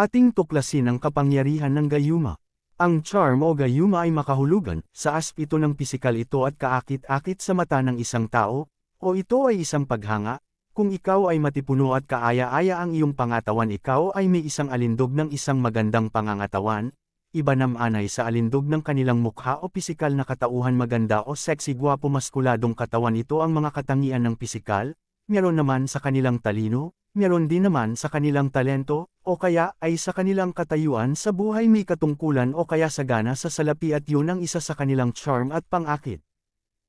Ating tuklasin ang kapangyarihan ng gayuma. Ang charm o gayuma ay makahulugan, sa aspito ng pisikal ito at kaakit-akit sa mata ng isang tao, o ito ay isang paghanga, kung ikaw ay matipuno at kaaya-aya ang iyong pangatawan ikaw ay may isang alindog ng isang magandang pangangatawan, iba naman ay sa alindog ng kanilang mukha o pisikal na katauhan maganda o sexy guwapo maskuladong katawan ito ang mga katangian ng pisikal, meron naman sa kanilang talino, meron din naman sa kanilang talento, o kaya ay sa kanilang katayuan sa buhay may katungkulan o kaya sagana sa salapi at yun ang isa sa kanilang charm at pangakit.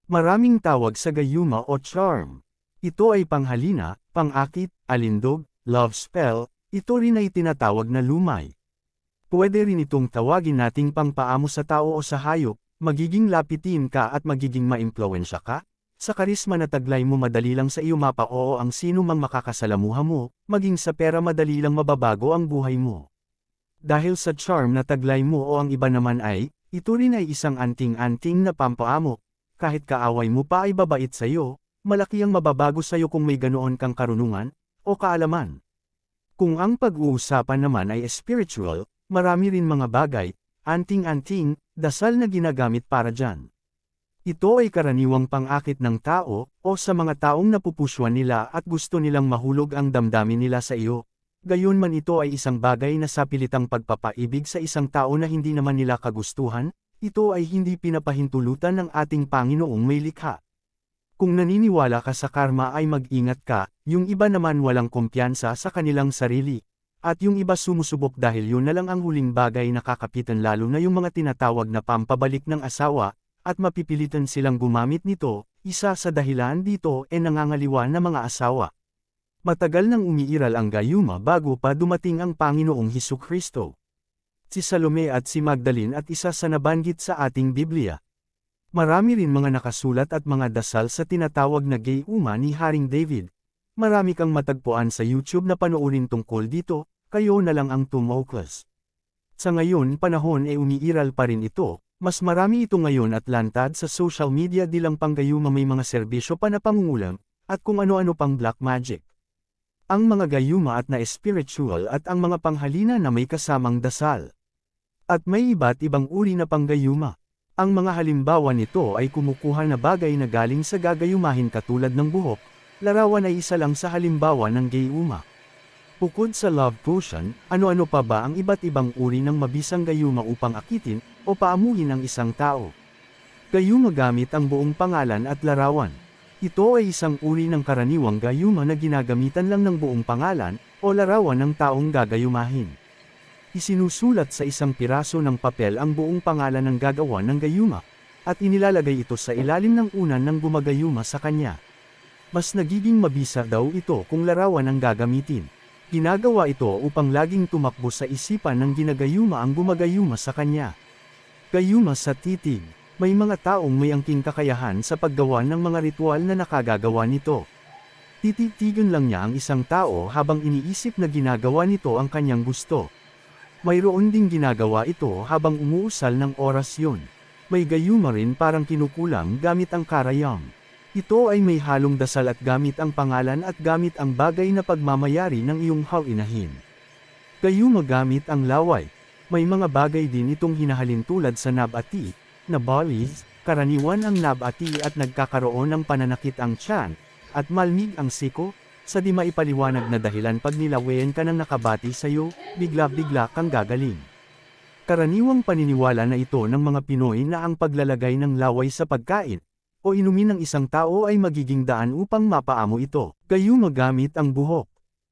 Maraming tawag sa gayuma o charm. Ito ay panghalina, pangakit, alindog, love spell, ito rin ay tinatawag na lumay. Pwede rin itong tawagin nating pangpaamo sa tao o sa hayop, magiging lapitin ka at magiging maimpluwensya ka. Sa karisma na taglay mo madali lang sa iyo mapa oo ang sino mang makakasalamuha mo, maging sa pera madali lang mababago ang buhay mo. Dahil sa charm na taglay mo o ang iba naman ay, ito rin ay isang anting-anting na pampaamo, kahit kaaway mo pa ay babait sa iyo, malaki ang mababago sa iyo kung may ganoon kang karunungan, o kaalaman. Kung ang pag-uusapan naman ay spiritual, marami rin mga bagay, anting-anting, dasal na ginagamit para dyan. Ito ay karaniwang pangakit ng tao, o sa mga taong napupuswan nila at gusto nilang mahulog ang damdamin nila sa iyo. Gayon man ito ay isang bagay na sa pilitang pagpapaibig sa isang tao na hindi naman nila kagustuhan, ito ay hindi pinapahintulutan ng ating Panginoong may likha. Kung naniniwala ka sa karma ay mag-ingat ka, yung iba naman walang kumpiyansa sa kanilang sarili, at yung iba sumusubok dahil yun na lang ang huling bagay na kakapitan lalo na yung mga tinatawag na pampabalik ng asawa, at mapipilitan silang gumamit nito, isa sa dahilan dito e nangangaliwa na mga asawa. Matagal nang umiiral ang gayuma bago pa dumating ang Panginoong Hesus Kristo. Si Salome at si Magdalene at isa sa nabanggit sa ating Biblia. Marami rin mga nakasulat at mga dasal sa tinatawag na gayuma ni Haring David. Marami kang matagpuan sa YouTube na panoorin tungkol dito, kayo na lang ang tumoklas. Sa ngayon panahon e umiiral pa rin ito, mas marami ito ngayon at lantad sa social media di lang panggayuma may mga serbisyo pa na pangungulam, at kung ano-ano pang black magic. Ang mga gayuma at na spiritual at ang mga panghalina na may kasamang dasal. At may iba't ibang uri na panggayuma. Ang mga halimbawa nito ay kumukuha na bagay na galing sa gagayumahin katulad ng buhok, larawan ay isa lang sa halimbawa ng gayuma. Bukod sa love potion, ano-ano pa ba ang iba't ibang uri ng mabisang gayuma upang akitin o paamuhin ang isang tao? Gayuma gamit ang buong pangalan at larawan. Ito ay isang uri ng karaniwang gayuma na ginagamitan lang ng buong pangalan o larawan ng taong gagayumahin. Isinusulat sa isang piraso ng papel ang buong pangalan ng gagawa ng gayuma, at inilalagay ito sa ilalim ng unan ng gumagayuma sa kanya. Mas nagiging mabisa daw ito kung larawan ang gagamitin. Ginagawa ito upang laging tumakbo sa isipan ng ginagayuma ang gumagayuma sa kanya. Gayuma sa titig may mga taong may angking kakayahan sa paggawa ng mga ritual na nakagagawa nito. Tititigan lang niya ang isang tao habang iniisip na ginagawa nito ang kanyang gusto. Mayroon ding ginagawa ito habang umuusal ng oras yun. May gayuma rin parang kinukulang gamit ang karayam. Ito ay may halong dasal at gamit ang pangalan at gamit ang bagay na pagmamayari ng iyong hawinahin. Gayuma gamit ang laway. May mga bagay din itong hinahalin tulad sa nabati, na balis, karaniwan ang nabati at nagkakaroon ng pananakit ang tiyan, at malmig ang siko, sa di maipaliwanag na dahilan pag nilawayan ka ng nakabati sa iyo, bigla-bigla kang gagaling. Karaniwang paniniwala na ito ng mga Pinoy na ang paglalagay ng laway sa pagkain, o inumin ng isang tao ay magiging daan upang mapaamo ito, kayo magamit ang buhok.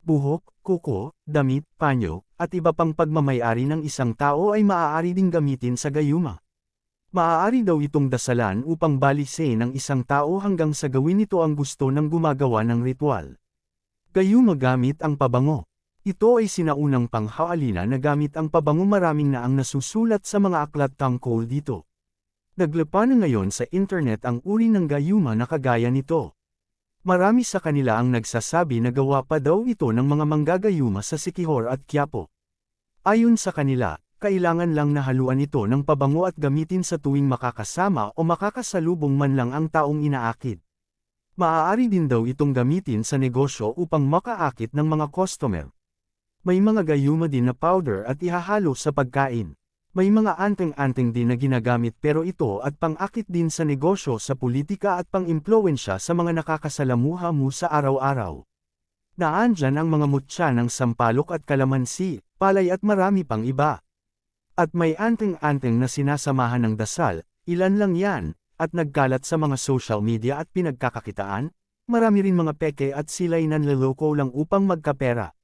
Buhok, kuko, damit, panyo, at iba pang pagmamayari ng isang tao ay maaari ding gamitin sa gayuma. Maaari daw itong dasalan upang balise ng isang tao hanggang sa gawin nito ang gusto ng gumagawa ng ritual. Kayo magamit ang pabango. Ito ay sinaunang panghaalina na gamit ang pabango maraming na ang nasusulat sa mga aklat tungkol dito. Naglapa na ngayon sa internet ang uri ng gayuma na kagaya nito. Marami sa kanila ang nagsasabi na gawa pa daw ito ng mga manggagayuma sa Sikihor at Quiapo. Ayon sa kanila, kailangan lang na haluan ito ng pabango at gamitin sa tuwing makakasama o makakasalubong man lang ang taong inaakit. Maaari din daw itong gamitin sa negosyo upang makaakit ng mga customer. May mga gayuma din na powder at ihahalo sa pagkain. May mga anting-anting din na ginagamit pero ito at pang-akit din sa negosyo sa politika at pang-impluensya sa mga nakakasalamuha mo sa araw-araw. Naandyan ang mga mutya ng sampalok at kalamansi, palay at marami pang iba. At may anting-anting na sinasamahan ng dasal, ilan lang yan, at nagkalat sa mga social media at pinagkakakitaan, marami rin mga peke at sila'y nanloloko lang upang magkapera.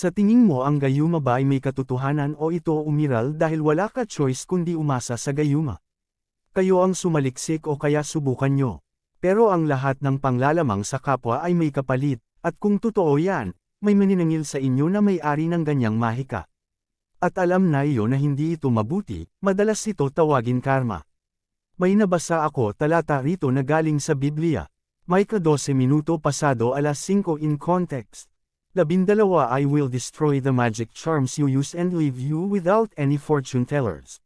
Sa tingin mo ang gayuma ba ay may katotohanan o ito umiral dahil wala ka choice kundi umasa sa gayuma? Kayo ang sumaliksik o kaya subukan nyo. Pero ang lahat ng panglalamang sa kapwa ay may kapalit, at kung totoo yan, may maninangil sa inyo na may-ari ng ganyang mahika. At alam na iyo na hindi ito mabuti, madalas ito tawagin karma. May nabasa ako talata rito na galing sa Biblia. May ka 12 minuto pasado alas 5 in context. Labindalawa I will destroy the magic charms you use and leave you without any fortune tellers.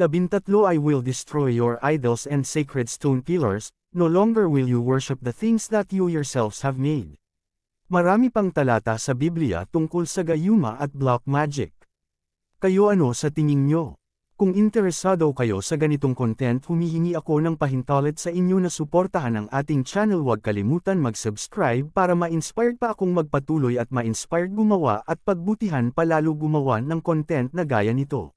Labintatlo I will destroy your idols and sacred stone pillars, no longer will you worship the things that you yourselves have made. Marami pang talata sa Biblia tungkol sa gayuma at black magic. Kayo ano sa tingin nyo? Kung interesado kayo sa ganitong content humihingi ako ng pahintalit sa inyo na suportahan ang ating channel huwag kalimutan mag-subscribe para ma-inspired pa akong magpatuloy at ma-inspired gumawa at pagbutihan palalo gumawa ng content na gaya nito.